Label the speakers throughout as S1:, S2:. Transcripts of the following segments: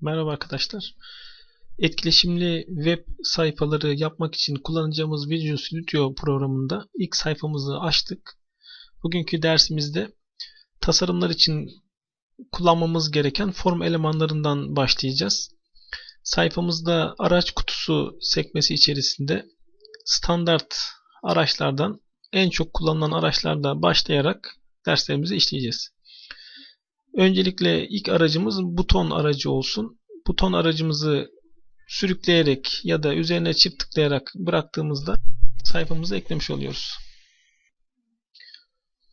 S1: Merhaba arkadaşlar. Etkileşimli web sayfaları yapmak için kullanacağımız Visual Studio programında ilk sayfamızı açtık. Bugünkü dersimizde tasarımlar için kullanmamız gereken form elemanlarından başlayacağız. Sayfamızda araç kutusu sekmesi içerisinde standart araçlardan en çok kullanılan araçlarda başlayarak derslerimizi işleyeceğiz. Öncelikle ilk aracımız buton aracı olsun. Buton aracımızı sürükleyerek ya da üzerine çift tıklayarak bıraktığımızda sayfamıza eklemiş oluyoruz.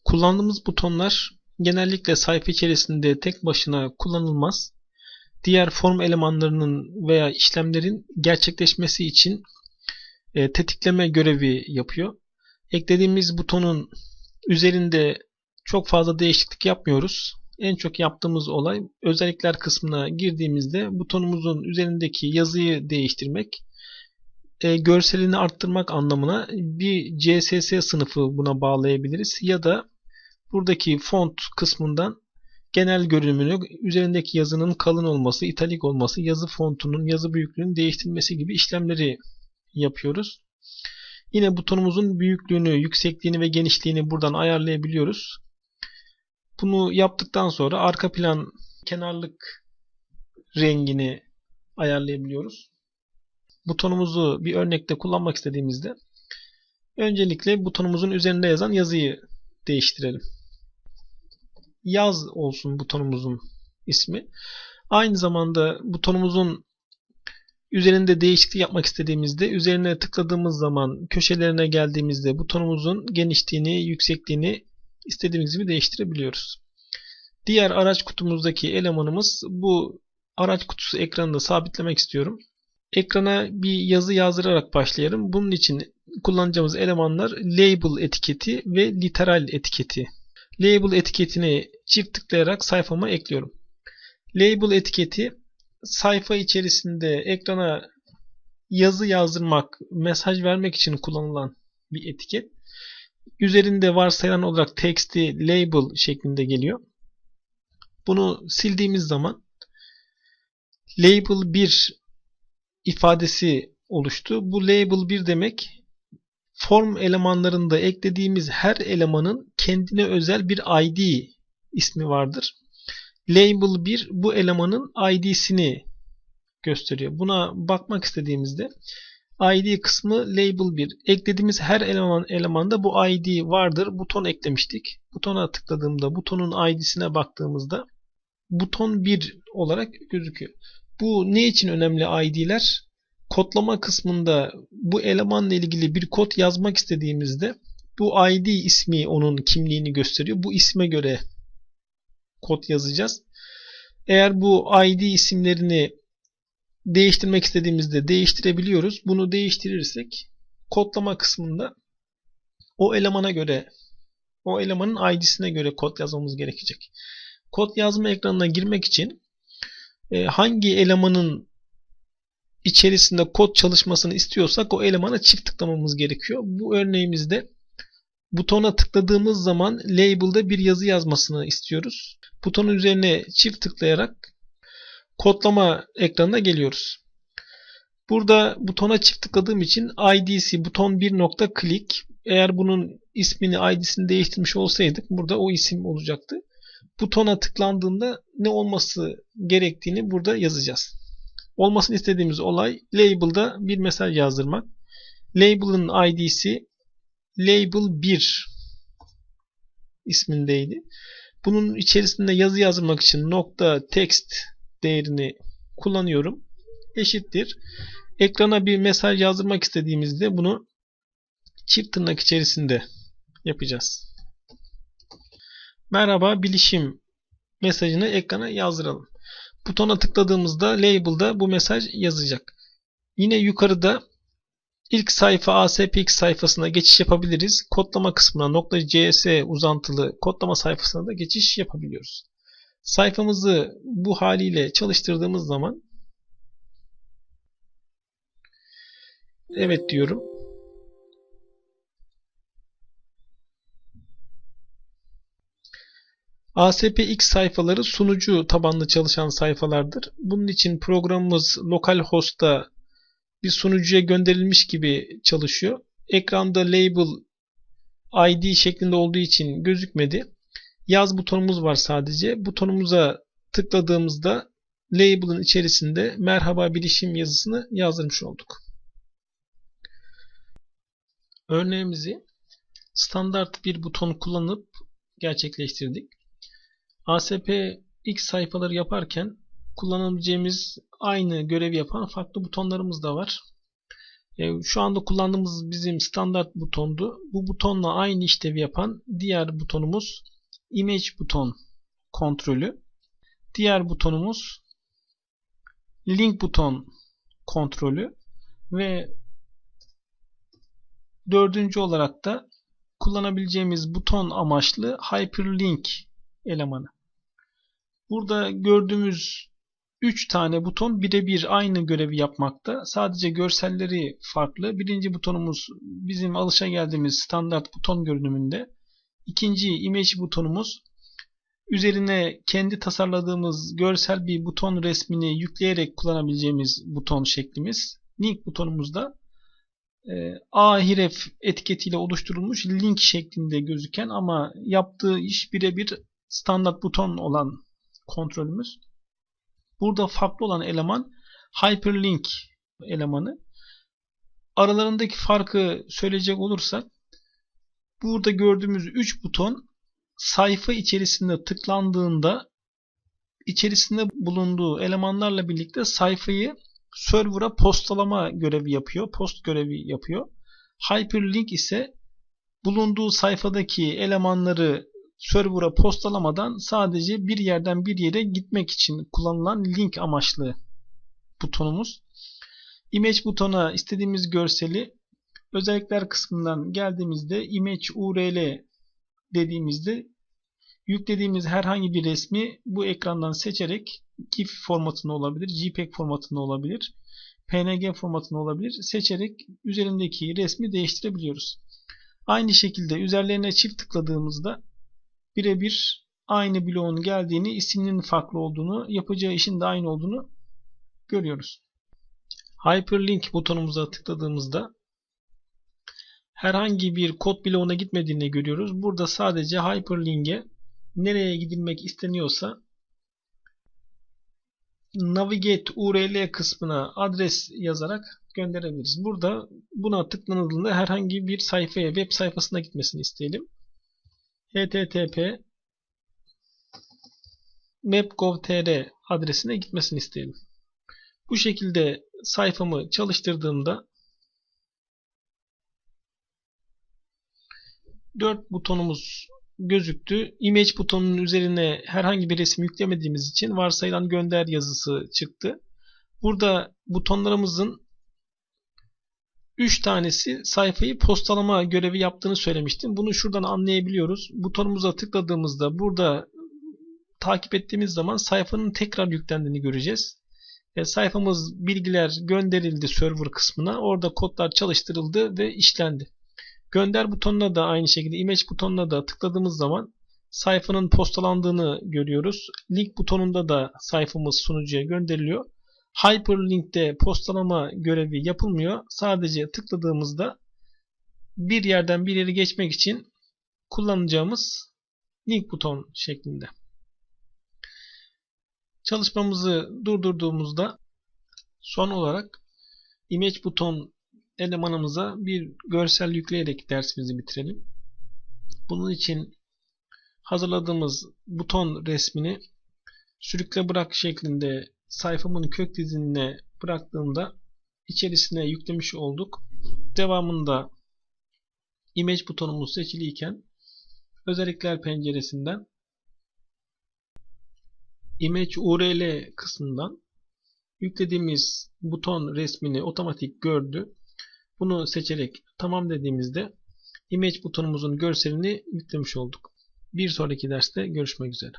S1: Kullandığımız butonlar genellikle sayfa içerisinde tek başına kullanılmaz. Diğer form elemanlarının veya işlemlerin gerçekleşmesi için e, tetikleme görevi yapıyor. Eklediğimiz butonun üzerinde çok fazla değişiklik yapmıyoruz en çok yaptığımız olay özellikler kısmına girdiğimizde butonumuzun üzerindeki yazıyı değiştirmek, e, görselini arttırmak anlamına bir CSS sınıfı buna bağlayabiliriz ya da buradaki font kısmından genel görünümünü, üzerindeki yazının kalın olması, italik olması, yazı fontunun, yazı büyüklüğünün değiştirilmesi gibi işlemleri yapıyoruz. Yine butonumuzun büyüklüğünü, yüksekliğini ve genişliğini buradan ayarlayabiliyoruz. Bunu yaptıktan sonra arka plan kenarlık rengini ayarlayabiliyoruz. Butonumuzu bir örnekte kullanmak istediğimizde öncelikle butonumuzun üzerinde yazan yazıyı değiştirelim. Yaz olsun butonumuzun ismi. Aynı zamanda butonumuzun üzerinde değişiklik yapmak istediğimizde üzerine tıkladığımız zaman köşelerine geldiğimizde butonumuzun genişliğini, yüksekliğini istediğimiz gibi değiştirebiliyoruz. Diğer araç kutumuzdaki elemanımız bu araç kutusu ekranında sabitlemek istiyorum. Ekrana bir yazı yazdırarak başlayalım. Bunun için kullanacağımız elemanlar label etiketi ve literal etiketi. Label etiketini çift tıklayarak sayfama ekliyorum. Label etiketi sayfa içerisinde ekrana yazı yazdırmak, mesaj vermek için kullanılan bir etiket üzerinde varsayılan olarak text'i label şeklinde geliyor. Bunu sildiğimiz zaman label 1 ifadesi oluştu. Bu label 1 demek form elemanlarında eklediğimiz her elemanın kendine özel bir ID ismi vardır. Label 1 bu elemanın ID'sini gösteriyor. Buna bakmak istediğimizde ID kısmı label 1. Eklediğimiz her eleman elemanda bu ID vardır. Buton eklemiştik. Butona tıkladığımda butonun ID'sine baktığımızda buton 1 olarak gözüküyor. Bu ne için önemli ID'ler? Kodlama kısmında bu elemanla ilgili bir kod yazmak istediğimizde bu ID ismi onun kimliğini gösteriyor. Bu isme göre kod yazacağız. Eğer bu ID isimlerini değiştirmek istediğimizde değiştirebiliyoruz. Bunu değiştirirsek kodlama kısmında o elemana göre o elemanın ID'sine göre kod yazmamız gerekecek. Kod yazma ekranına girmek için e, hangi elemanın içerisinde kod çalışmasını istiyorsak o elemana çift tıklamamız gerekiyor. Bu örneğimizde butona tıkladığımız zaman label'da bir yazı yazmasını istiyoruz. Butonun üzerine çift tıklayarak kodlama ekranına geliyoruz. Burada butona çift tıkladığım için IDC buton 1 nokta click eğer bunun ismini ID'sini değiştirmiş olsaydık burada o isim olacaktı. Butona tıklandığında ne olması gerektiğini burada yazacağız. Olmasını istediğimiz olay label'da bir mesaj yazdırmak. Label'ın ID'si label 1 ismindeydi. Bunun içerisinde yazı yazmak için nokta text değerini kullanıyorum. Eşittir. Ekrana bir mesaj yazdırmak istediğimizde bunu çift tırnak içerisinde yapacağız. Merhaba bilişim mesajını ekrana yazdıralım. Butona tıkladığımızda label'da bu mesaj yazacak. Yine yukarıda ilk sayfa ASPX sayfasına geçiş yapabiliriz. Kodlama kısmına .cs uzantılı kodlama sayfasına da geçiş yapabiliyoruz. Sayfamızı bu haliyle çalıştırdığımız zaman evet diyorum. ASP.X sayfaları sunucu tabanlı çalışan sayfalardır. Bunun için programımız localhost'ta bir sunucuya gönderilmiş gibi çalışıyor. Ekranda label ID şeklinde olduğu için gözükmedi. Yaz butonumuz var sadece. Butonumuza tıkladığımızda label'ın içerisinde merhaba bilişim yazısını yazdırmış olduk. Örneğimizi standart bir buton kullanıp gerçekleştirdik. ASP X sayfaları yaparken kullanabileceğimiz aynı görevi yapan farklı butonlarımız da var. E, şu anda kullandığımız bizim standart butondu. Bu butonla aynı işlevi yapan diğer butonumuz image buton kontrolü. Diğer butonumuz link buton kontrolü ve dördüncü olarak da kullanabileceğimiz buton amaçlı hyperlink elemanı. Burada gördüğümüz 3 tane buton birebir aynı görevi yapmakta. Sadece görselleri farklı. Birinci butonumuz bizim alışa geldiğimiz standart buton görünümünde. İkinci image butonumuz üzerine kendi tasarladığımız görsel bir buton resmini yükleyerek kullanabileceğimiz buton şeklimiz. Link butonumuzda e, A href etiketiyle oluşturulmuş link şeklinde gözüken ama yaptığı iş birebir standart buton olan kontrolümüz. Burada farklı olan eleman hyperlink elemanı. Aralarındaki farkı söyleyecek olursak burada gördüğümüz 3 buton sayfa içerisinde tıklandığında içerisinde bulunduğu elemanlarla birlikte sayfayı server'a postalama görevi yapıyor. Post görevi yapıyor. Hyperlink ise bulunduğu sayfadaki elemanları server'a postalamadan sadece bir yerden bir yere gitmek için kullanılan link amaçlı butonumuz. Image butona istediğimiz görseli özellikler kısmından geldiğimizde image url dediğimizde yüklediğimiz herhangi bir resmi bu ekrandan seçerek GIF formatında olabilir, JPEG formatında olabilir, PNG formatında olabilir. Seçerek üzerindeki resmi değiştirebiliyoruz. Aynı şekilde üzerlerine çift tıkladığımızda birebir aynı bloğun geldiğini, isiminin farklı olduğunu, yapacağı işin de aynı olduğunu görüyoruz. Hyperlink butonumuza tıkladığımızda herhangi bir kod bloğuna gitmediğini görüyoruz. Burada sadece hyperlink'e nereye gidilmek isteniyorsa navigate url kısmına adres yazarak gönderebiliriz. Burada buna tıklanıldığında herhangi bir sayfaya, web sayfasına gitmesini isteyelim http map.gov.tr adresine gitmesini isteyelim. Bu şekilde sayfamı çalıştırdığımda 4 butonumuz gözüktü. Image butonunun üzerine herhangi bir resim yüklemediğimiz için varsayılan gönder yazısı çıktı. Burada butonlarımızın 3 tanesi sayfayı postalama görevi yaptığını söylemiştim. Bunu şuradan anlayabiliyoruz. Butonumuza tıkladığımızda burada takip ettiğimiz zaman sayfanın tekrar yüklendiğini göreceğiz. E, sayfamız bilgiler gönderildi server kısmına. Orada kodlar çalıştırıldı ve işlendi. Gönder butonuna da aynı şekilde image butonuna da tıkladığımız zaman sayfanın postalandığını görüyoruz. Link butonunda da sayfamız sunucuya gönderiliyor. Hyperlink'te postalama görevi yapılmıyor. Sadece tıkladığımızda bir yerden bir yere geçmek için kullanacağımız link buton şeklinde. Çalışmamızı durdurduğumuzda son olarak image buton elemanımıza bir görsel yükleyerek dersimizi bitirelim. Bunun için hazırladığımız buton resmini sürükle bırak şeklinde sayfamın kök dizinine bıraktığımda içerisine yüklemiş olduk. Devamında image butonumuz seçiliyken özellikler penceresinden image url kısmından yüklediğimiz buton resmini otomatik gördü. Bunu seçerek tamam dediğimizde image butonumuzun görselini yüklemiş olduk. Bir sonraki derste görüşmek üzere.